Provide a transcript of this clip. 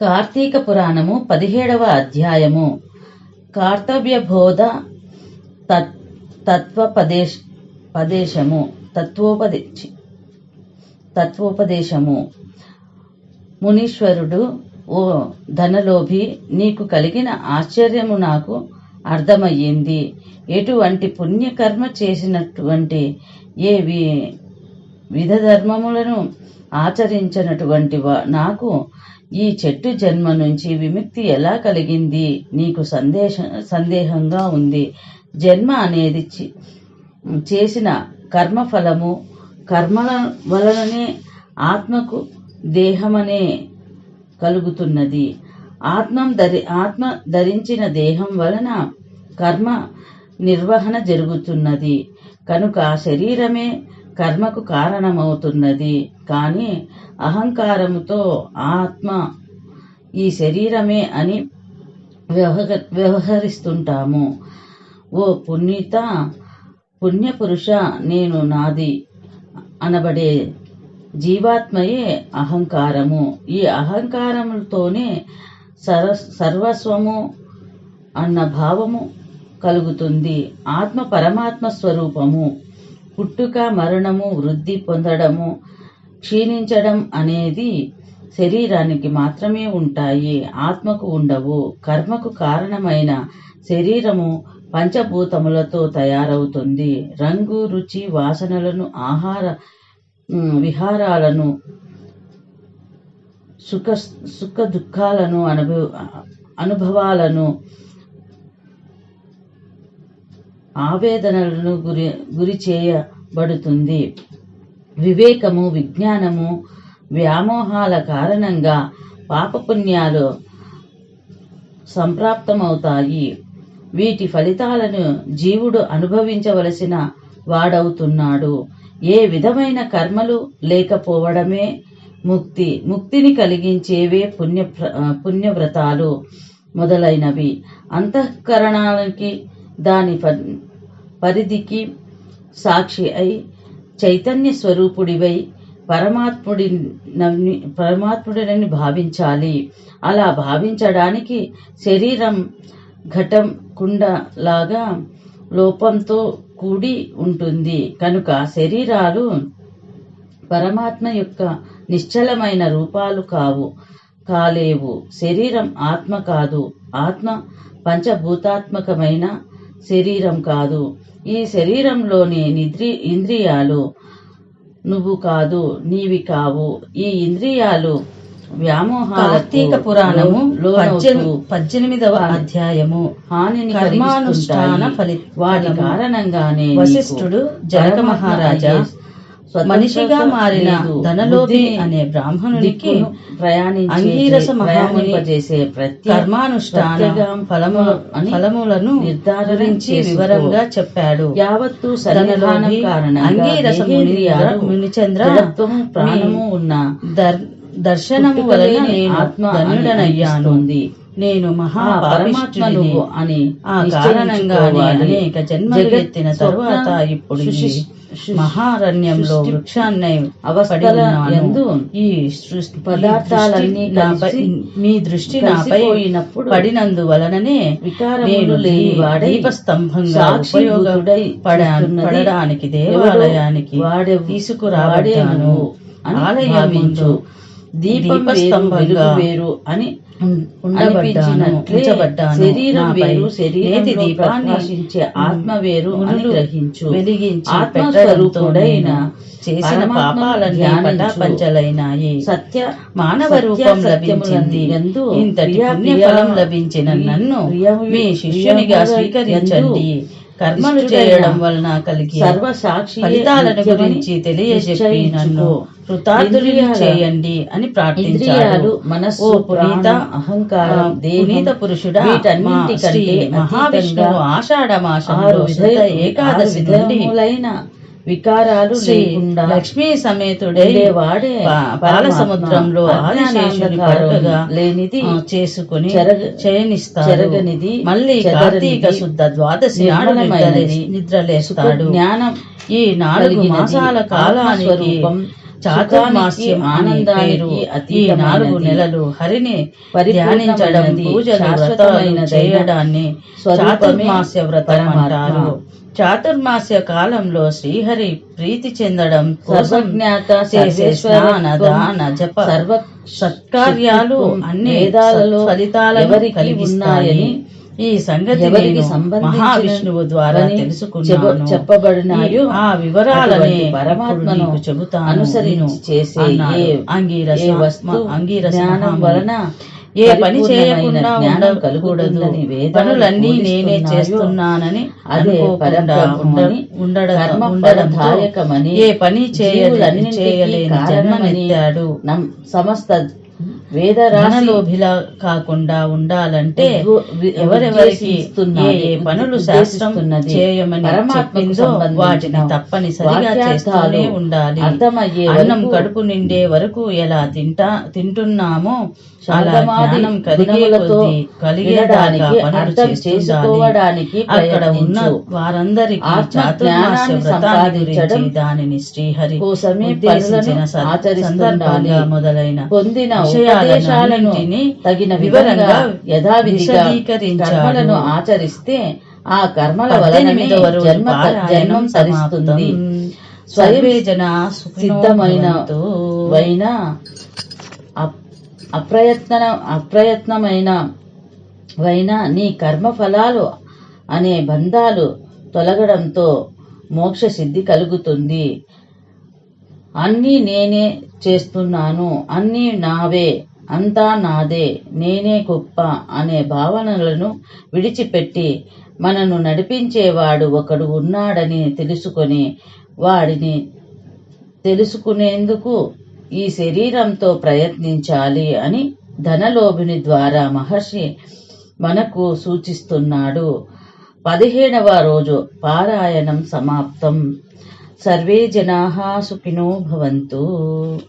కార్తీక పురాణము పదిహేడవ అధ్యాయము. కార్తవ్య బోధ తత్ తత్వపదేశ పదేశము తత్వోపదేశి తత్వోపదేశము. మునీశ్వరుడు ఓ ధనలోభి నీకు కలిగిన ఆశ్చర్యము నాకు అర్థమయ్యింది. ఎటువంటి పుణ్యకర్మ చేసినటువంటి ఏ వి విధ ధర్మములను ఆచరించినటువంటి నాకు ఈ చెట్టు జన్మ నుంచి విముక్తి ఎలా కలిగింది? నీకు సందేశ సందేహంగా ఉంది. జన్మ అనేది చేసిన కర్మఫలము కర్మల వలననే ఆత్మకు దేహమనే కలుగుతున్నది. ఆత్మం ధరి ఆత్మ ధరించిన దేహం వలన కర్మ నిర్వహణ జరుగుతున్నది. కనుక శరీరమే కర్మకు కారణమవుతున్నది. కానీ అహంకారముతో ఆత్మ ఈ శరీరమే అని వ్యవహ వ్యవహరిస్తుంటాము. ఓ పుణ్యత పుణ్యపురుష నేను నాది అనబడే జీవాత్మయే అహంకారము. ఈ అహంకారములతోనే సర సర్వస్వము అన్న భావము కలుగుతుంది. ఆత్మ పరమాత్మ స్వరూపము. పుట్టుక మరణము వృద్ధి పొందడము క్షీణించడం అనేది శరీరానికి మాత్రమే ఉంటాయి ఆత్మకు ఉండవు. కర్మకు కారణమైన శరీరము పంచభూతములతో తయారవుతుంది. రంగు రుచి వాసనలను ఆహార విహారాలను సుఖ సుఖ దుఃఖాలను అనుభవ అనుభవాలను ఆవేదనలను గురి గురి చేయబడుతుంది. వివేకము విజ్ఞానము వ్యామోహాల కారణంగా పాపపుణ్యాలు సంప్రాప్తమవుతాయి. వీటి ఫలితాలను జీవుడు అనుభవించవలసిన వాడవుతున్నాడు. ఏ విధమైన కర్మలు లేకపోవడమే ముక్తి ముక్తిని కలిగించేవే పుణ్య పుణ్యవ్రతాలు మొదలైనవి. అంతఃకరణాలకి దాని పరిధికి సాక్షి అయి చైతన్య స్వరూపుడివై పరమాత్ముడి పరమాత్ముడినని భావించాలి. అలా భావించడానికి శరీరం ఘటం కుండలాగా లోపంతో కూడి ఉంటుంది. కనుక శరీరాలు పరమాత్మ యొక్క నిశ్చలమైన రూపాలు కావు కాలేవు. శరీరం ఆత్మ కాదు. ఆత్మ పంచభూతాత్మకమైన శరీరం కాదు ఈ శరీరంలోని నిద్రి ఇంద్రియాలు నువ్వు కాదు నీవి కావు ఈ ఇంద్రియాలు కార్తీక పురాణము పద్దెనిమిదవ అధ్యాయము హానిని కర్మానుష్ఠాన. ఫలితము. వాటి కారణంగానే వశిష్ఠుడు నీకు జనక మహారాజా మనిషిగా మారిన. ధనలోభి అనే బ్రాహ్మణునికి అంగీరస మహాముని ప్రయాణింపజేసే ప్రతి కర్మానుష్ఠాన ఫలము ఫలములను చేసుకో. వివరంగా చెప్పాడు యావత్తు కారణంగా అంగీరస మునిచంద్ర ప్రాణము ఉన్న దర్ దర్శనము వలన నేను ఆత్మ ధన్యుడనయ్యాను అనిపిస్తుంది. నేను మహా ఆ పరమాత్మ పాపిష్ఠుడిని. నువ్వు అని ఆ నిశ్చయించుకోవాలి. అనేక జన్మలు ఎత్తిన తరువాత ఇప్పుడు మహారణ్యంలో వృక్షాన్ని అవస్థల పడి ఉన్నాను. యందు ఈ సృష్టి పదార్థాలన్నీ దృష్టి నాపై- మీ దృష్టి నాపై కలిసిపోయినప్పుడు పడినందువలననే వికారములు నేను లేని వాడై దీపస్తంభంగా పడడానికి దేవాలయానికి వాడే- నువ్వు అని ఆలయం భావించు. ముందు దీపం వేరు, దీపస్తంభంగా వెలుగు వేరు అని శరీరం వేరు ఆత్మ వేరు గ్రహించు. వెలిగించి ఆత్మస్వరూపుడైన చేసిన సత్య మానవ రూపం లభించింది. యందు ఇంతటి ప్రియ లభించిన నన్ను మీ శిష్యునిగా స్వీకరించండి. కర్మలు చేయడం వలన కలిగి సర్వ సాక్షి ఫలితాలను గురించి తెలియజెప్పి నన్ను కృతార్థులుగా చేయండి అని ప్రార్థించాడు. మనస్సు పునీత అహంకారం దేహం పునీత పురుషుడా వీటన్నింటికంటే మహావిష్ణువు అతీతంగా ఆషాఢ మాసంలో ఆరు శుద్ధ విధ- ఏకాదశి నుండి వికారాలు లేకుండా లక్ష్మీ సమేతుడై పా- పాల సముద్రంలో ఆదిశేషుని లేనిది చేసుకుని చేయనిస్తాడు చెరగనిది, మళ్ళీ కార్తీక శుద్ధ ద్వాదశి నిద్రలే- నిద్రలేస్తాడు జ్ఞానం ఈ నాలుగు మాసాల కాలానికి చాతుర్మాస్యం ఆనందానికి ఈ నాలుగు. నెలలు హరిని పరిపూర్ణమైనది, ధ్యానించడం పూజలు వ్రతాలు శాశ్వతమైనదైన చేయడాన్ని చాతుర్మాస్య వ్రతం. అంటారు చాతుర్మాస్య కాలంలో శ్రీహరి ప్రీతి చెందడం సర్వజ్ఞాత చేసే స్నాన దాన జప సర్వ సత్కార్యాలు అన్ని వేదాలలో ఫలితాలను ఎవరికి కలిగిస్తాయని ఉన్నాయని ఈ సంగతి నేను మహావిష్ణువు ద్వారా తెలుసుకున్నాను. చెప్ప- చెప్పబడినాయో ఆ వివరాలని పరమాత్మను చెబుతాను. అనుసరించి చేసే అంగీరస అంగీరస. వలన ఏ పని చేయకుండా జ్ఞానం వేదాలు పనులన్నీ నేనే చేస్తున్నానని అదే ఉండడం ఫలదాయకమని, ఏ పని చేయలేని జన్మనెత్తాడు. నమ్- సమస్త వేదరాశి ధనలోభిలా కాకుండా ఉండాలంటే ఎవరెవరికి ఏ పనులు శాస్త్రం చేయమని చెప్పిందో వాటిని తప్పనిసరిగా చేస్తూనే ఉండాలి. అర్థమయ్యే అన్నం కడుపు నిండే వరకు ఎలా తింటా తింటున్నామో అలా శాంతమాది జ్ఞానం కలిగే గుణములతో కొద్దీ కలిగేదాకా వినడానికి, పనులు అర్థం చేసుకోవడానికి అక్కడ ఉన్న. వారందరికీ చాతుర్మాస్య వ్రతాన్ని గురించి దానిని శ్రీహరి కోసమే ఉద్దేశించిన మొదలైన పొందిన తగిన వివరంగా యథావిధిగా ఆచరిస్తే ఆ కర్మల రోజు జన్మ జన్మం సమాప్తం. స్వయం సిద్ధమైన. వైన అప్రయత్న అప్రయత్నమైన వైన నీ కర్మ ఫలాలు అనే బంధాలు తొలగడంతో మోక్ష సిద్ధి కలుగుతుంది. అన్నీ నేనే చేస్తున్నాను అన్నీ నావే అంతా నాదే నేనే గొప్ప అనే భావనలను విడిచిపెట్టి మనను నడిపించేవాడు ఒకడు ఉన్నాడని తెలుసుకొని వాడిని తెలుసుకునేందుకు ఈ శరీరంతో ప్రయత్నించాలి అని ధనలోభుని ద్వారా మహర్షి మనకు సూచిస్తున్నాడు. పదిహేడవ రోజు పారాయణం సమాప్తం. సర్వే జనా సుఖినో భవంతు.